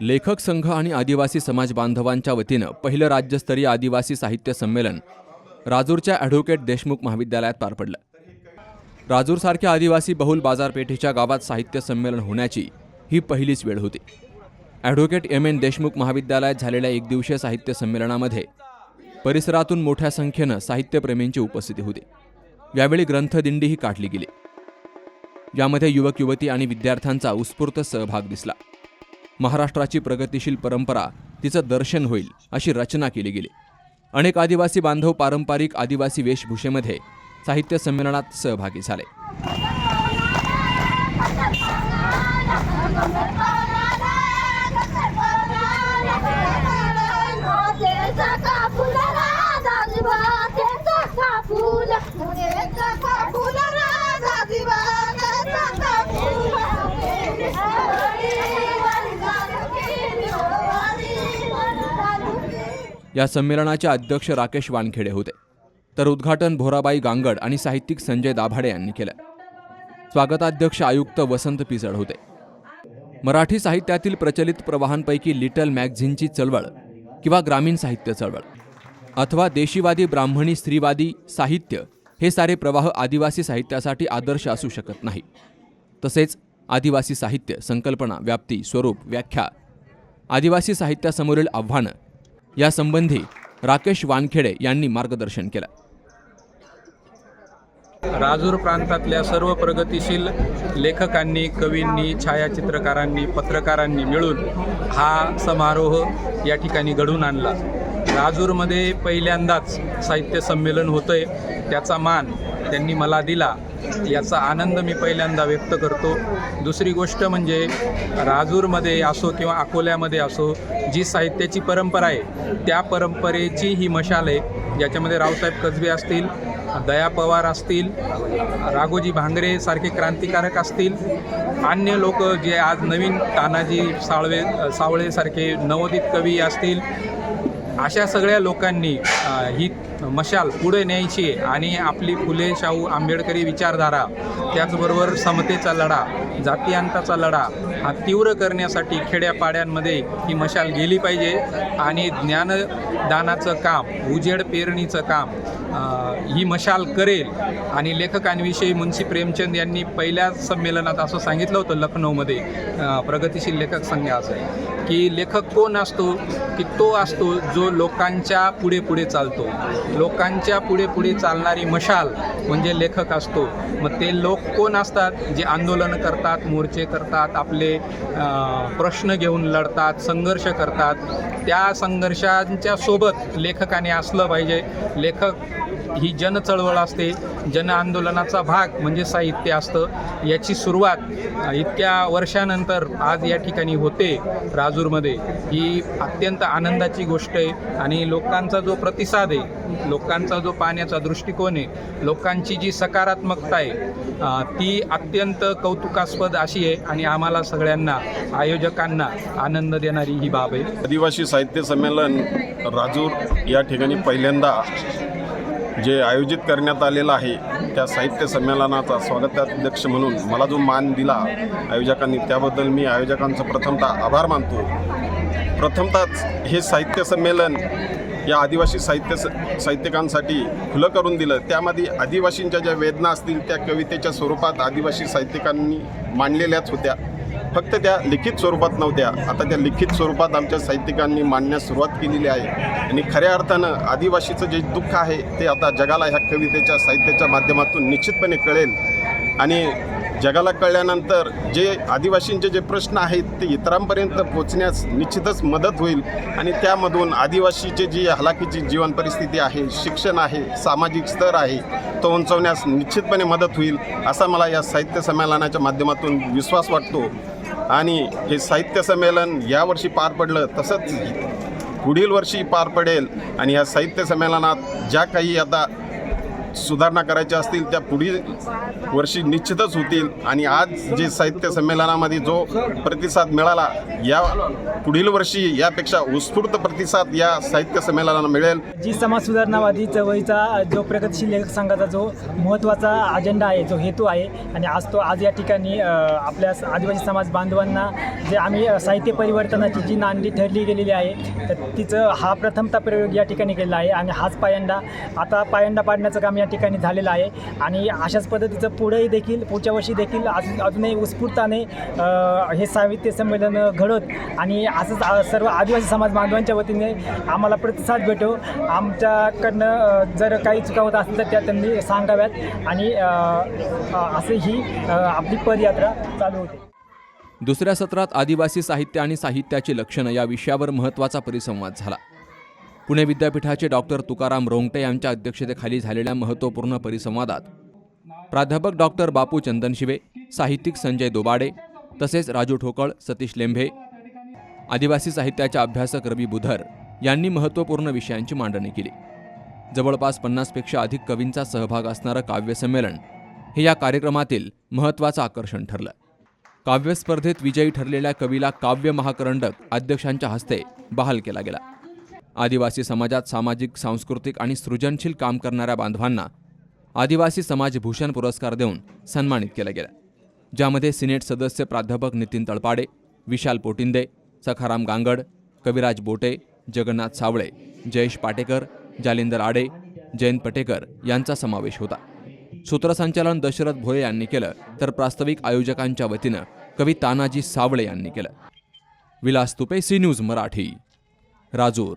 लेखक संघ आणि आदिवासी समाज बांधवांच्या वतीनं पहिलं राज्यस्तरीय आदिवासी साहित्य संमेलन राजूरच्या ॲडव्होकेट देशमुख महाविद्यालयात पार पडलं. राजूरसारख्या आदिवासी बहुल बाजारपेठेच्या गावात साहित्य संमेलन होण्याची ही पहिलीच वेळ होती. ॲडव्होकेट एम एन देशमुख महाविद्यालयात झालेल्या एकदिवसीय साहित्य संमेलनामध्ये परिसरातून मोठ्या संख्येनं साहित्यप्रेमींची उपस्थिती होती. यावेळी ग्रंथदिंडीही काढली गेली. यामध्ये युवक युवती आणि विद्यार्थ्यांचा उत्स्फूर्त सहभाग दिसला. महाराष्ट्राची प्रगतिशील परंपरा तिचं दर्शन होईल अशी रचना केली गेली. अनेक आदिवासी बांधव पारंपरिक आदिवासी वेशभूषेमध्ये साहित्य संमेलनात सहभागी झाले. या संमेलनाचे अध्यक्ष राकेश वानखेडे होते. तर उद्घाटन भोराबाई गांगड आणि साहित्यिक संजय दाभाडे यांनी केलं. स्वागताध्यक्ष आयुक्त वसंत पिचड होते. मराठी साहित्यातील प्रचलित प्रवाहांपैकी लिटल मॅगझिनची चळवळ किंवा ग्रामीण साहित्य चळवळ अथवा देशीवादी ब्राह्मणी स्त्रीवादी साहित्य हे सारे प्रवाह आदिवासी साहित्यासाठी आदर्श असू शकत नाही. तसेच आदिवासी साहित्य संकल्पना व्याप्ती स्वरूप व्याख्या आदिवासी साहित्यासमोरील आव्हानं यासंबंधी राकेश वानखेडे यांनी मार्गदर्शन केलं. राजूर प्रांतातल्या सर्व प्रगतिशील लेखकांनी कवींनी छायाचित्रकारांनी पत्रकारांनी मिळून हा समारोह या ठिकाणी घडून आणला. राजूरमध्ये पहिल्यांदाच साहित्य संमेलन होतंय त्याचा मान त्यांनी मला दिला. याचा आनंद मी पहिल्यांदा व्यक्त करतो. दुसरी गोष्ट म्हणजे राजूरमध्ये असो किंवा अकोल्यामध्ये असो जी साहित्याची परंपरा आहे त्या परंपरेची ही मशाल आहे. ज्याच्यामध्ये रावसाहेब कसबे असतील दया पवार असतील राघोजी भांगरे सारखे क्रांतिकारक असतील अन्य लोक जे आज नवीन तानाजी साळवे सावळेसारखे नवोदित कवी असतील अशा सगळ्या लोकांनी ही मशाल पुढे न्यायची आणि आपली फुले शाहू आंबेडकरी विचारधारा त्याचबरोबर समतेचा लढा जातीयांताचा लढा हा तीव्र करण्यासाठी खेड्यापाड्यांमध्ये ही मशाल गेली पाहिजे आणि ज्ञानदानाचं काम उजेड पेरणीचं काम ही मशाल करेल. आणि लेखकांविषयी मुन्शी प्रेमचंद यांनी पहिल्या संमेलनात असं सांगितलं होतं लखनौमध्ये. प्रगतीशील प्रगतिशील लेखक संघ असं की लेखक कोण असतो की तो असतो जो लोकांच्या पुढे पुढे चालतो. लोकांच्या पुढे पुढे चालणारी मशाल म्हणजे लेखक असतो. मग ते लोक कोण असतात? जे आंदोलन करतात मोर्चे करतात आपले प्रश्न घेऊन लढतात संघर्ष करतात. त्या संघर्षांच्या सोबत लेखकाने असलं पाहिजे. लेखक ही जनचळवळ असते. जन आंदोलनाचा भाग म्हणजे साहित्य असतं. याची सुरुवात इतक्या वर्षानंतर आज या ठिकाणी होते राजूरमध्ये. ही अत्यंत आनंदाची गोष्ट आहे आणि लोकांचा जो प्रतिसाद आहे लोकांचा जो पाहण्याचा दृष्टिकोन आहे लोकांची जी सकारात्मकता आहे ती अत्यंत कौतुकास्पद अशी आहे आणि आम्हाला सगळ्यांना आयोजकांना आनंद देणारी ही बाब आहे. आदिवासी साहित्य संमेलन राजूर या ठिकाणी पहिल्यांदा जे आयोजित करण्यात आलेलं आहे त्या साहित्य संमेलनाचा स्वागताध्यक्ष म्हणून मला जो मान दिला आयोजकांनी त्याबद्दल मी आयोजकांचं प्रथमतः आभार मानतो. प्रथमतःच हे साहित्य संमेलन या आदिवासी साहित्य साहित्यिकांसाठी खुलं करून दिलं. त्यामध्ये आदिवासींच्या ज्या वेदना असतील त्या कवितेच्या स्वरूपात आदिवासी साहित्यिकांनी मांडलेल्याच होत्या. फक्त त्या लिखित स्वरूपात नव्हत्या. आता त्या लिखित स्वरूपात आमच्या साहित्यिकांनी मांडण्यास सुरुवात केलेली आहे. आणि खऱ्या अर्थानं आदिवासीचं जे दुःख आहे ते आता जगाला ह्या कवितेच्या साहित्याच्या माध्यमातून निश्चितपणे कळेल. आणि जगाला कळल्यानंतर जे आदिवासींचे जे प्रश्न आहेत ते इतरांपर्यंत पोचण्यास निश्चितच मदत होईल. आणि त्यामधून आदिवासीचे जी हलाखीची जीवन परिस्थिती आहे शिक्षण आहे सामाजिक स्तर आहे तो उंचवण्यास निश्चितपणे मदत होईल असा मला या साहित्य संमेलनाच्या माध्यमातून विश्वास वाटतो. आणि हे साहित्य संमेलन यावर्षी पार पडलं तसंच पुढील वर्षी पार पडेल. आणि या साहित्य संमेलनात ज्या काही आता सुधारणा करायच्या असतील त्या पुढील वर्षी निश्चितच होतील. आणि आज जे साहित्य संमेलनामध्ये जो प्रतिसाद मिळाला या पुढील वर्षी यापेक्षा उत्स्फूर्त प्रतिसाद या साहित्य संमेलनाला मिळेल. जी समाज सुधारणावादी चळवळीचा जो प्रगतशील लेखक संघाचा जो महत्त्वाचा अजेंडा आहे जो हेतू आहे आणि आज तो आज या ठिकाणी आपल्या स- आदिवासी समाज बांधवांना जे आम्ही साहित्य परिवर्तनाची जी नांदी ठरली गेलेली आहे तर तिचं हा प्रथमता प्रयोग या ठिकाणी केला आहे. आणि हाच पायंडा आता पायंडा पाडण्याचं काम या ठिकाणी झालेलं आहे. आणि अशाच पद्धतीचं पुढेही देखील पुढच्या वर्षी देखील अजून अजूनही उत्स्फूर्ताने हे साहित्य संमेलन घडत. आणि असंच सर्व आदिवासी समाज बांधवांच्या वतीने आम्हाला प्रतिसाद भेटो. आमच्याकडनं जर काही चुका होत असतील तर त्या त्यांनी सांगाव्यात. आणि असे ही आपली पदयात्रा चालू होते. दुसऱ्या सत्रात आदिवासी साहित्य आणि साहित्याची लक्षणं या विषयावर महत्त्वाचा परिसंवाद झाला. पुणे विद्यापीठाचे डॉक्टर तुकाराम रोंगटे यांच्या अध्यक्षतेखाली झालेल्या महत्त्वपूर्ण परिसंवादात प्राध्यापक डॉक्टर बापू चंदनशिवे साहित्यिक संजय दोबाडे तसेच राजू ठोकळ सतीश लेंभे आदिवासी साहित्याच्या अभ्यासक रवी बुधर यांनी महत्त्वपूर्ण विषयांची मांडणी केली. जवळपास पन्नासपेक्षा अधिक कवींचा सहभाग असणारं काव्यसंमेलन हे या कार्यक्रमातील महत्त्वाचं आकर्षण ठरलं. काव्यस्पर्धेत विजयी ठरलेल्या कवीला काव्य महाकरंडक अध्यक्षांच्या हस्ते बहाल केला गेला. आदिवासी समाजात सामाजिक सांस्कृतिक आणि सृजनशील काम करणाऱ्या बांधवांना आदिवासी समाज भूषण पुरस्कार देऊन सन्मानित केलं गेलं. ज्यामध्ये सिनेट सदस्य प्राध्यापक नितीन तळपाडे विशाल पोटिंदे सखाराम गांगड कविराज बोटे जगन्नाथ सावळे जयेश पाटेकर जालिंदर आडे जयंत पटेकर यांचा समावेश होता. सूत्रसंचालन दशरथ भोये यांनी केलं तर प्रास्ताविक आयोजकांच्या वतीनं कवी तानाजी सावळे यांनी केलं. Vilas Tupe C news Marathi Rajur.